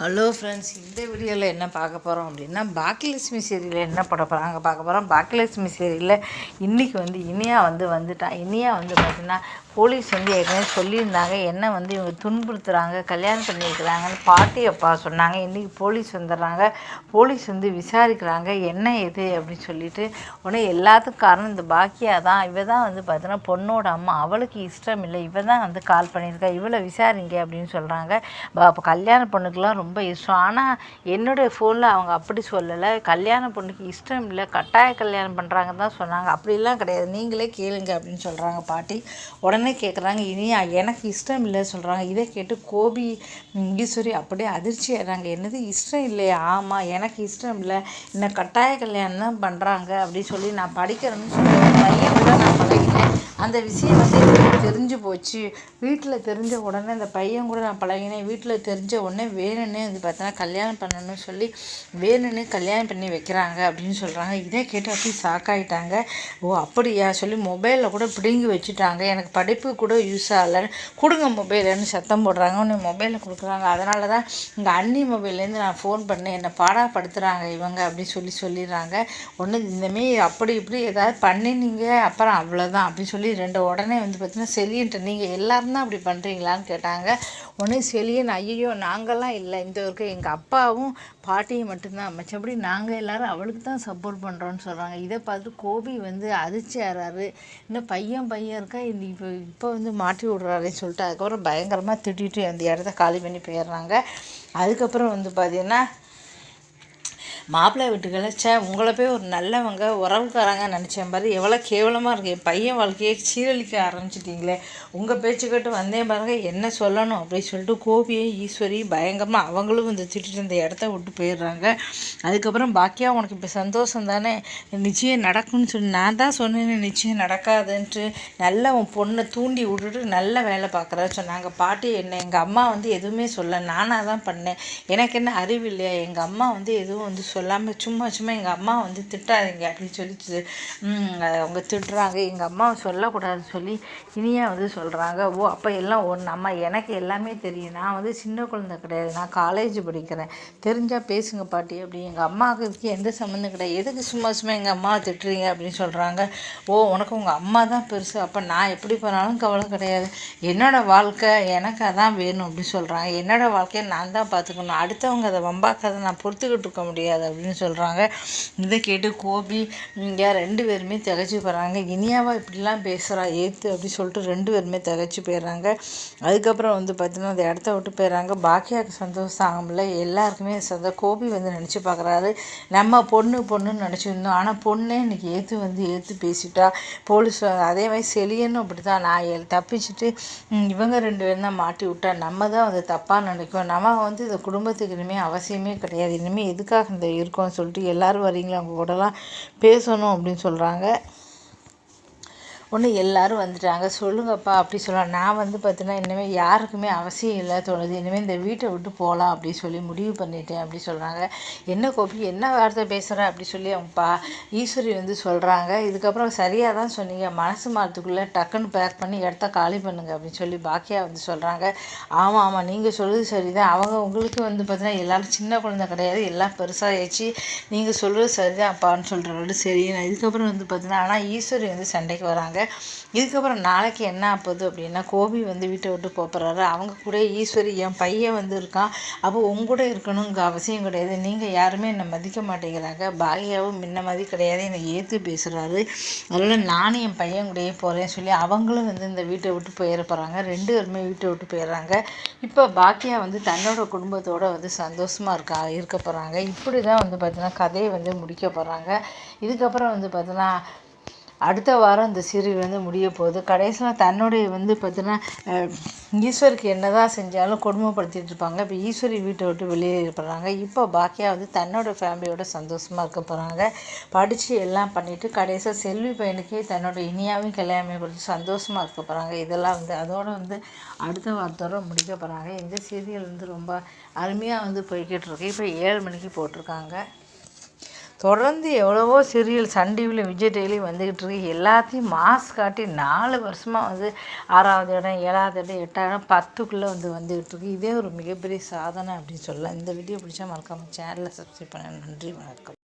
Hello friends இந்த வீடியோவில் என்ன பார்க்க போகிறோம் அப்படின்னா பாக்கியலட்சுமி சீரியலில் என்ன பட போகிறாங்க பார்க்க போகிறோம் பாக்கியலட்சுமி சீரியலில் இன்றைக்கி வந்து இனியா வந்து வந்துட்டான் இனியா வந்து பார்த்தீங்கன்னா போலீஸ் வந்து ஏற்கனவே சொல்லியிருந்தாங்க. என்ன வந்து இவங்க துன்புறுத்துறாங்க கல்யாணம் பண்ணியிருக்கிறாங்கன்னு பாட்டி அப்பா சொன்னாங்க. இன்றைக்கி போலீஸ் வந்துடுறாங்க. போலீஸ் வந்து விசாரிக்கிறாங்க. என்ன எது அப்படின்னு சொல்லிட்டு உடனே எல்லாத்துக்கும் காரணம் இந்த பாக்கியா தான். இவ தான் வந்து பார்த்தீங்கன்னா பொண்ணோட அம்மா. அவளுக்கு இஷ்டம் இல்லை இவ தான் வந்து கால் பண்ணியிருக்கா. இவளை விசாரிங்க அப்படின்னு சொல்கிறாங்க அப்போ கல்யாண பொண்ணுக்கெலாம் ரொம்ப ரொம்ப இஷ்டம். ஆனால் என்னுடைய ஃபோனில் அவங்க அப்படி சொல்லலை. கல்யாண பொண்ணுக்கு இஷ்டம் இல்லை. கட்டாய கல்யாணம் பண்ணுறாங்க தான் சொன்னாங்க. அப்படிலாம் கிடையாது. நீங்களே கேளுங்க அப்படின்னு சொல்கிறாங்க பாட்டி. உடனே கேட்குறாங்க இனியா எனக்கு இஷ்டம் இல்லை சொல்கிறாங்க இதை கேட்டு கோபி ஈஸ்வரி அப்படியே அதிர்ச்சி ஆகிறாங்க என்னது இஷ்டம் இல்லையா? ஆமாம் எனக்கு இஷ்டம் இல்லை. என்ன கட்டாய கல்யாணம் தான் பண்ணுறாங்க அப்படின்னு சொல்லி நான் படிக்கிறேன்னு சொல்லி பையன் கூட நான் பழகினேன் அந்த விஷயம் வந்து எனக்கு தெரிஞ்சு போச்சு. வீட்டில் தெரிஞ்ச உடனே அந்த பையன் கூட நான் பழகினேன். வீட்டில் தெரிஞ்ச உடனே வேணும்னு வந்து பார்த்தோன்னா கல்யாணம் பண்ணணும்னு சொல்லி வேணும்னு கல்யாணம் பண்ணி வைக்கிறாங்க அப்படின்னு சொல்கிறாங்க இதே கேட்டு அப்படி ஷாக்காயிட்டாங்க ஓ அப்படியா? சொல்லி மொபைலில் கூட பிடுங்கி வச்சுட்டாங்க. எனக்கு படிப்பு கூட யூஸ் ஆகலை. கொடுங்க மொபைலுன்னு சத்தம் போடுறாங்க. உன்னை மொபைலில் கொடுக்குறாங்க. அதனால தான் இங்கே அண்ணி மொபைல்லேருந்து நான் ஃபோன் பண்ணேன். என்னை பாடாப்படுத்துகிறாங்க இவங்க அப்படின்னு சொல்லி சொல்லிடுறாங்க. ஒன்று இந்தமாரி அப்படி இப்படி ஏதாவது பண்ணினீங்க. அப்புறம் அவ்வளோதான் அப்படின்னு சொல்லி ரெண்டு உடனே வந்து பார்த்தீங்கன்னா செலியன்ட்டு நீங்கள் எல்லாரும் தான் அப்படி பண்ணுறீங்களான்னு கேட்டாங்க. உடனே செலியன் ஐயோ நாங்கள்லாம் இல்லை. இந்த வரைக்கும் எங்கள் அப்பாவும் பாட்டியும் மட்டும்தான். மற்றபடி நாங்கள் எல்லாரும் அவளுக்கு தான் சப்போர்ட் பண்ணுறோன்னு சொல்கிறாங்க இதை பார்த்து கோபி வந்து அதிர்ச்சி ஆறாரு. இன்னும் பையன் பையன் இருக்கா? இப்போ இப்போ வந்து மாட்டி விடுறாருன்னு சொல்லிட்டு அதுக்கப்புறம் பயங்கரமாக திட்டிட்டு அந்த இடத்த காலி பண்ணி போயிடுறாங்க. அதுக்கப்புறம் வந்து பார்த்தீங்கன்னா மாப்பிள்ளை வீட்டுகளில் சே உங்களை போய் ஒரு நல்லவங்க உறவுக்காரங்க நினச்சேன் பாரு எவ்வளோ கேவலமாக இருக்கு. என் பையன் வாழ்க்கையை சீரழிக்க ஆரம்பிச்சிட்டிங்களே. உங்கள் பேச்சு கேட்டு வந்தேன் பாருங்க என்ன சொல்லணும் அப்படின்னு சொல்லிட்டு கோபியை ஈஸ்வரி பயங்கரமாக அவங்களும் இந்த திட்டிட்டு இந்த இடத்த விட்டு போயிடுறாங்க. அதுக்கப்புறம் பாக்கியா உனக்கு இப்போ சந்தோஷம் தானே? நிச்சயம் நடக்கும்னு சொல்லி நான் தான் சொன்னேன் நிச்சயம் நடக்காதுன்ட்டு நல்லா உன் பொண்ணை தூண்டி விட்டுட்டு நல்ல வேலை பார்க்குறா சொன்னாங்க. பாட்டி என்ன எங்கள் அம்மா வந்து எதுவுமே சொல்ல நானாக தான் பண்ணேன். எனக்கு என்ன அறிவு இல்லையா? எங்கள் அம்மா வந்து எதுவும் வந்து சொல்லாமல் சும்மா சும்மா எங்கள் அம்மா வந்து திட்டாதீங்க அப்படின்னு சொல்லி அவங்க திட்டுறாங்க. எங்கள் அம்மா சொல்லக்கூடாதுன்னு சொல்லி இனியா வந்து சொல்கிறாங்க ஓ அப்போ எல்லாம் ஒன்று அம்மா எனக்கு எல்லாமே தெரியும். நான் வந்து சின்ன குழந்தை கிடையாது. நான் காலேஜ் படிக்கிறேன். தெரிஞ்சால் பேசுங்க பாட்டி அப்படி எங்கள் அம்மாவுக்கு இதுக்கு எந்த சம்மந்தம் கிடையாது. எதுக்கு சும்மா சும்மா எங்கள் அம்மாவை திட்டுறீங்க? அப்படின்னு சொல்கிறாங்க ஓ உனக்கு உங்கள் அம்மா தான் பெருசு. அப்போ நான் எப்படி போனாலும் கவலை கிடையாது. என்னோடய வாழ்க்கை எனக்கு அதான் வேணும் அப்படின்னு சொல்கிறாங்க என்னோடய வாழ்க்கையை நான் தான் பார்த்துக்கணும். அடுத்தவங்க அதை வம்பாக்காத. நான் பொறுத்துக்கிட்டு இருக்க முடியாது. அப்படின்னு சொல்கிறாங்க இதை கேட்டு கோபி இங்கே ரெண்டு பேருமே திகச்சு போகிறாங்க இனியாவா இப்படிலாம் பேசுகிறா ஏற்று அப்படி சொல்லிட்டு ரெண்டு பேருமே திகச்சு போயிடுறாங்க. அதுக்கப்புறம் வந்து பார்த்தீங்கன்னா அந்த இடத்த விட்டு போயிடுறாங்க. பாக்கியாவுக்கு சந்தோஷம் ஆகும்ல எல்லாருக்குமே சந்தோ கோபி வந்து நினச்சி பார்க்குறாரு நம்ம பொண்ணு பொண்ணுன்னு நினச்சிருந்தோம். ஆனால் பொண்ணே இன்றைக்கி ஏற்று வந்து ஏற்று பேசிட்டா. போலீஸ் அதே மாதிரி செலியனும் அப்படி தான் நான் தப்பிச்சுட்டு இவங்க ரெண்டு பேரும் தான் மாட்டி விட்டா. நம்ம தான் வந்து தப்பாக நினைக்கும் நம்ம வந்து இந்த குடும்பத்துக்கு இனிமேல் அவசியமே கிடையாது. இனிமேல் எதுக்காக இந்த இருக்கோம்னு சொல்லிட்டு எல்லாரும் வரீங்களா? அவங்க கூடலாம் பேசணும் அப்படின்னு சொல்கிறாங்க ஒன்று எல்லோரும் வந்துட்டாங்க. சொல்லுங்கப்பா அப்படி சொல்லலாம் நான் வந்து பார்த்தீங்கன்னா இனிமேல் யாருக்குமே அவசியம் இல்லை தோணுது. இனிமேல் இந்த வீட்டை விட்டு போகலாம் அப்படி சொல்லி முடிவு பண்ணிட்டேன் அப்படி சொல்கிறாங்க என்ன கோபி என்ன வார்த்தை பேசுகிற அப்படி சொல்லி அவங்கப்பா ஈஸ்வரி வந்து சொல்கிறாங்க இதுக்கப்புறம் சரியாக தான் சொன்னீங்க. மனசு மாதத்துக்குள்ளே டக்குன்னு பேக் பண்ணி இடத்த காலி பண்ணுங்க அப்படின்னு சொல்லி பாக்கியா வந்து சொல்கிறாங்க ஆமாம் ஆமாம் நீங்கள் சொல்கிறது சரிதான். அவங்க உங்களுக்கு வந்து பார்த்தீங்கன்னா எல்லாரும் சின்ன குழந்தை கிடையாது. எல்லாம் பெருசாகிடுச்சு நீங்கள் சொல்கிறது சரிதான் அப்பான்னு சொல்கிறாரு சரி. நான் இதுக்கப்புறம் வந்து பார்த்தீங்கன்னா ஆனால் ஈஸ்வரி வந்து சண்டைக்கு வராங்க. இதுக்கப்புறம் நாளைக்கு என்ன ஆகுது அப்படின்னா கோபி வந்து வீட்டை விட்டு போகிறாரு அவங்க கூட ஈஸ்வரி என் பையன் வந்து இருக்கான். அப்போ உங்க கூட இருக்கணுங்க அவசியம் கிடையாது. நீங்கள் யாருமே என்னை மதிக்க மாட்டேங்கிறாங்க பாகியாவும் முன்ன மாதிரி கிடையாது. என்னை ஏற்று பேசுகிறாரு அதனால் நானும் என் பையன் கூடயே போகிறேன்னு சொல்லி அவங்களும் வந்து இந்த வீட்டை விட்டு போயிட போகிறாங்க ரெண்டு பேருமே வீட்டை விட்டு போயிடுறாங்க. இப்போ பாக்கியா வந்து தன்னோட குடும்பத்தோடு வந்து சந்தோஷமாக இருக்கா இருக்க போகிறாங்க இப்படி தான் வந்து பார்த்தீங்கன்னா கதையை வந்து முடிக்க போகிறாங்க இதுக்கப்புறம் வந்து பார்த்தீங்கன்னா அடுத்த வாரம் இந்த சீரியல் வந்து முடிய போகுது. கடைசியில் தன்னுடைய வந்து பார்த்தீங்கன்னா ஈஸ்வருக்கு ஈஸ்வருக்கு என்னதான் செஞ்சாலும் கொடுமைப்படுத்திட்டு இருப்பாங்க. இப்போ ஈஸ்வரி வீட்டை விட்டு வெளியே போகிறாங்க இப்போ பாக்கியா வந்து தன்னோட ஃபேமிலியோட சந்தோஷமாக இருக்க போகிறாங்க படித்து எல்லாம் பண்ணிவிட்டு கடைசியாக செல்வி பையனுக்கே தன்னோட இனியாவையும் கல்யாணம் கொடுத்து சந்தோஷமாக இருக்க போகிறாங்க இதெல்லாம் வந்து அதோடு வந்து அடுத்த வாரத்தோட முடிக்க போகிறாங்க இந்த சீரியல் வந்து ரொம்ப அருமையாக வந்து போய்கிட்டு இருக்கு. இப்போ ஏழு மணிக்கு போட்டிருக்காங்க. தொடர்ந்து எவ்வளவோ சீரியல் சன் டிவியில் விஜய் டிவிலையும் வந்துக்கிட்டு இருக்கு. எல்லாத்தையும் மாஸ் காட்டி நாலு வருஷமாக வந்து ஆறாவது இடம் ஏழாவது இடம் எட்டாவது இடம் பத்துக்குள்ளே வந்து வந்துக்கிட்டு இருக்கு. இதே ஒரு மிகப்பெரிய சாதனை அப்படின்னு சொல்லலாம். இந்த வீடியோ பிடிச்சா மறக்காமல் சேனலை சப்ஸ்கிரைப் பண்ண நன்றி வணக்கம்.